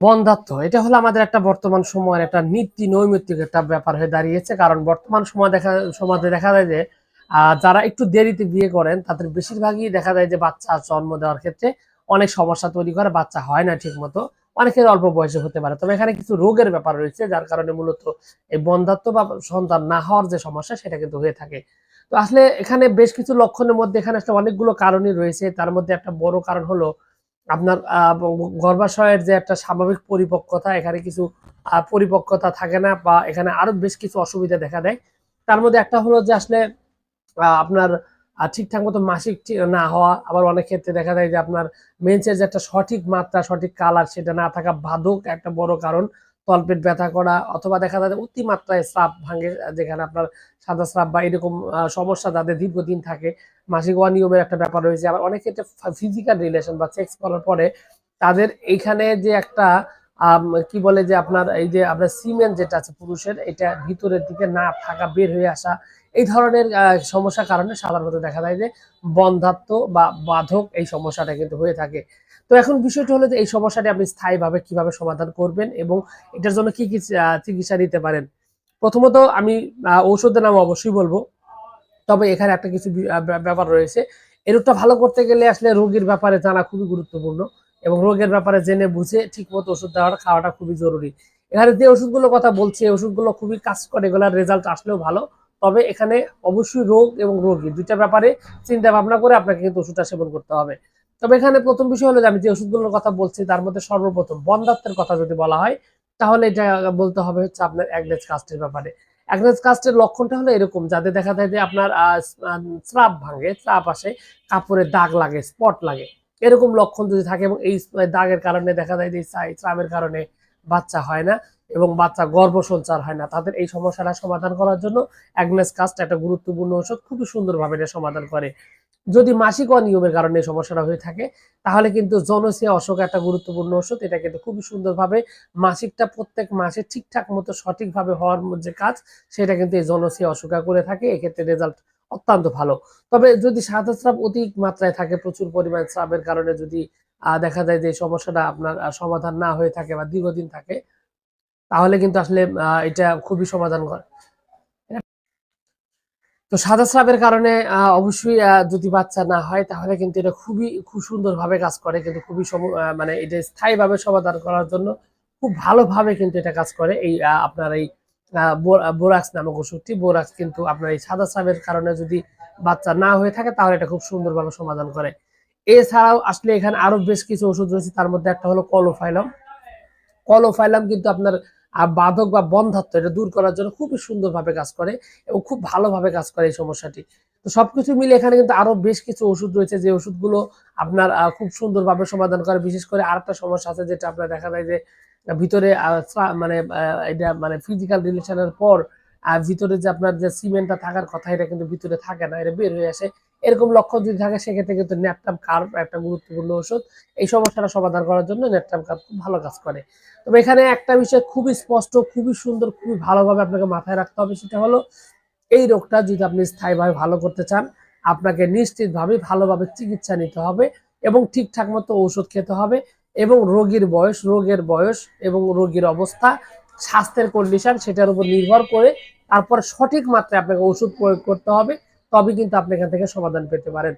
বন্ধাত্ম। এটা হলো আমাদের একটা বর্তমান সময়ের একটা নীতি নৈমিত্তিক একটা ব্যাপার হয়ে দাঁড়িয়েছে, কারণ বর্তমান সময় দেখা, সমাজে দেখা যায় যে যারা একটু দেরিতে বিয়ে করেন, তাদের বেশিরভাগই দেখা যায় যে বাচ্চা জন্ম দেওয়ার ক্ষেত্রে অনেক সমস্যা তৈরি করে, বাচ্চা হয় না ঠিক মতো অনেকের অল্প বয়সে হতে পারে। তবে এখানে কিছু রোগের ব্যাপার রয়েছে, যার কারণে মূলত এই বন্ধাত্ম বা সন্তান না হওয়ার যে সমস্যা, সেটা কিন্তু হয়ে থাকে। তো আসলে এখানে বেশ কিছু লক্ষণের মধ্যে এখানে আসলে অনেকগুলো কারণই রয়েছে। তার মধ্যে একটা বড় কারণ হলো আপনার গর্ভাশয়ের যে একটা স্বাভাবিক পরিপক্কতা, এখানে কিছু পরিপক্কতা থাকে না বা এখানে আরও বেশ কিছু অসুবিধা দেখা দেয়। তার মধ্যে একটা হলো যে আসলে আপনার ঠিকঠাক মতো মাসিক না হওয়া। আবার অনেক ক্ষেত্রে দেখা যায় যে আপনার মেন্সের যে একটা সঠিক মাত্রা, সঠিক কালার সেটা না থাকা বাধক একটা বড় কারণ। তলপেট ব্যথা করা অথবা দেখা যায় অতিমাত্রায় স্রাব ভাঙে, যেখানে আপনার সাদা স্রাব বা এরকম সমস্যা যাদের দীর্ঘদিন থাকে। মাসিক অনিয়মের একটা ব্যাপার রয়েছে। আবার অনেক ক্ষেত্রে ফিজিক্যাল রিলেশন বা সেক্স করার পরে তাদের এইখানে যে একটা কি বলে যে আপনার এই যে আপনার সিমেন্ট যেটা আছে পুরুষের, এটা ভিতরের দিকে না থাকা, বের হয়ে আসা, এই ধরনের সমস্যার কারণে সাধারণত দেখা যায় যে বন্ধাত্ম বা বাধক এই সমস্যাটা কিন্তু হয়ে থাকে। তো এখন বিষয়টা হলো যে এই সমস্যাটি আপনি স্থায়ীভাবে কীভাবে সমাধান করবেন এবং এটার জন্য কি কি চিকিৎসা নিতে পারেন? প্রথমত আমি ঔষধের নাম অবশ্যই বলব। তবে এখানে একটা কিছু ব্যাপার রয়েছে। এই রোগটা ভালো করতে গেলে আসলে রোগীর ব্যাপারে জানা খুবই গুরুত্বপূর্ণ এবং রোগের ব্যাপারে জেনে বুঝে ঠিক মতো ওষুধ দেওয়াটা খাওয়াটা খুবই জরুরি। এখানে যে ওষুধগুলোর কথা বলছি ওষুধগুলো খুবই কাজ করে, এগুলোর রেজাল্ট আসলেও ভালো। তবে এখানে অবশ্যই রোগ এবং রোগী দুইটা ব্যাপারে চিন্তা ভাবনা করে আপনাকে কিন্তু ওষুধটা সেবন করতে হবে। তবে এখানে প্রথম বিষয় হলো যে আমি যে ওষুধগুলোর কথা বলছি, তার মধ্যে সর্বপ্রথম বন্ধাত্মের কথা যদি বলা হয়, তাহলে এটা বলতে হবে হচ্ছে আপনার অ্যাগনেস কাস্টের ব্যাপারে। অ্যাগনেস কাস্টের লক্ষণটা হলো এরকম যাদের দেখা যায় যে আপনার স্রাব ভাঙে, স্রাব আসে, কাপড়ে দাগ লাগে, স্পট লাগে। এরকম লক্ষণ যদি থাকে এবং এই দাগের কারণে দেখা যায় যে স্রাবের কারণে বাচ্চা হয় না এবং বাচ্চা গর্ভ সঞ্চার হয় না, তাদের এই সমস্যাটা সমাধান করার জন্য অ্যাগনেস কাস্ট একটা গুরুত্বপূর্ণ ওষুধ খুবই সুন্দরভাবে এটা সমাধান করে। যদি মাসিক অনিয়মের কারণে সমস্যাটা হয়ে থাকে, তাহলে কিন্তু জনসিয়া অসুখ একটা গুরুত্বপূর্ণ ওষুধ। এটা কিন্তু খুবই সুন্দরভাবে মাসিকটা প্রত্যেক মাসে ঠিকঠাক মতো সঠিকভাবে হওয়ার যে কাজ, সেটা কিন্তু এই জনসিয়া অসুখা করে থাকে। এক্ষেত্রে রেজাল্ট অত্যন্ত ভালো। তবে যদি সাদা স্রাব অধিক মাত্রায় থাকে, প্রচুর পরিমাণ স্রাবের কারণে যদি দেখা যায় যে সমস্যাটা আপনার সমাধান না হয়ে থাকে বা দীর্ঘদিন থাকে, তাহলে কিন্তু আসলে এটা খুবই সমাধান করে তো সাদা স্রাবের কারণে অবশ্যই যদি বাচ্চা না হয়, তাহলে কিন্তু এটা খুবই, খুব সুন্দরভাবে কাজ করে, কিন্তু খুবই মানে এটা স্থায়ীভাবে সমাধান করার জন্য খুব ভালোভাবে কিন্তু এটা কাজ করে। এই আপনার এই বোরাক্স নামক ওষুধটি, বোরাক্স কিন্তু আপনার এই সাদা স্রাবের কারণে যদি বাচ্চা না হয়ে থাকে, তাহলে এটা খুব সুন্দরভাবে সমাধান করে। এছাড়াও আসলে এখানে আরও বেশ কিছু ওষুধ রয়েছে, তার মধ্যে একটা হলো কলোফাইলাম। কলোফাইলাম কিন্তু আপনার বাধক বা বন্ধাত্ম এটা দূর করার জন্য খুবই সুন্দরভাবে কাজ করে এবং খুব ভালোভাবে কাজ করে এই সমস্যাটি। তো সবকিছু মিলে এখানে কিন্তু আরও বেশ কিছু ওষুধ রয়েছে, যে ওষুধগুলো আপনার খুব সুন্দরভাবে সমাধান করে। বিশেষ করে আরেকটা সমস্যা আছে যেটা আপনার দেখা যায় যে ভিতরে মানে এটা মানে ফিজিক্যাল রিলেশনের পর ভিতরে যে আপনার যে সিমেন্টটা থাকার কথা, এটা কিন্তু ভিতরে থাকে না, এটা বের হয়ে আসে। এরকম লক্ষণ যদি থাকে, সেক্ষেত্রে কিন্তু ন্যাপটাম কার্ভ একটা গুরুত্বপূর্ণ ওষুধ। এই সমস্যাটা সমাধান করার জন্য ন্যাপটাম কার্ভ খুব ভালো কাজ করে। তবে এখানে একটা বিষয় খুবই স্পষ্ট, খুবই সুন্দর, খুবই ভালোভাবে আপনাকে মাথায় রাখতে হবে, সেটা হলো এই রোগটা যদি আপনি স্থায়ীভাবে ভালো করতে চান, আপনাকে নিশ্চিতভাবে ভালোভাবে চিকিৎসা নিতে হবে এবং ঠিকঠাক মতো ঔষধ খেতে হবে এবং রোগীর বয়স, রোগের বয়স এবং রোগীর অবস্থা, স্বাস্থ্যের কন্ডিশন সেটার উপর নির্ভর করে তারপর সঠিক মাত্রায় আপনাকে ওষুধ প্রয়োগ করতে হবে। তবে কিন্তু আপনি এখান থেকে সমাধান পেতে পারেন।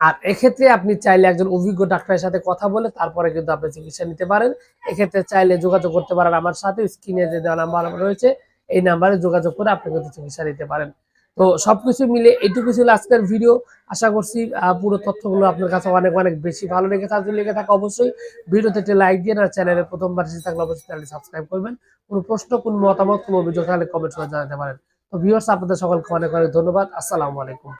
আর এক্ষেত্রে আপনি চাইলে একজন অভিজ্ঞ ডাক্তারের সাথে কথা বলে তারপরে কিন্তু আপনি চিকিৎসা নিতে পারেন। এক্ষেত্রে চাইলে যোগাযোগ করতে পারেন আমার সাথে, স্ক্রিনে যে দেওয়া নাম্বার রয়েছে, এই নাম্বারে যোগাযোগ করে আপনি কিন্তু চিকিৎসা নিতে পারেন। তো সবকিছু মিলে এইটুকু ছিল আজকের ভিডিও। আশা করছি পুরো তথ্যগুলো আপনার কাছে অনেক অনেক বেশি ভালো লেগে থাকে লেগে থাকে অবশ্যই। ভিডিওতে একটি লাইক দিয়ে আর চ্যানেলে প্রথমবার থাকলে অবশ্যই চ্যানেল সাবস্ক্রাইব করবেন। কোনো প্রশ্ন, কোনো মতামত, কোনো অভিযোগ থাকলে কমেন্ট করে জানাতে পারেন। তো ভিউয়ার্স আপনাদের সকলকে অনেক অনেক ধন্যবাদ। আসসালামু আলাইকুম।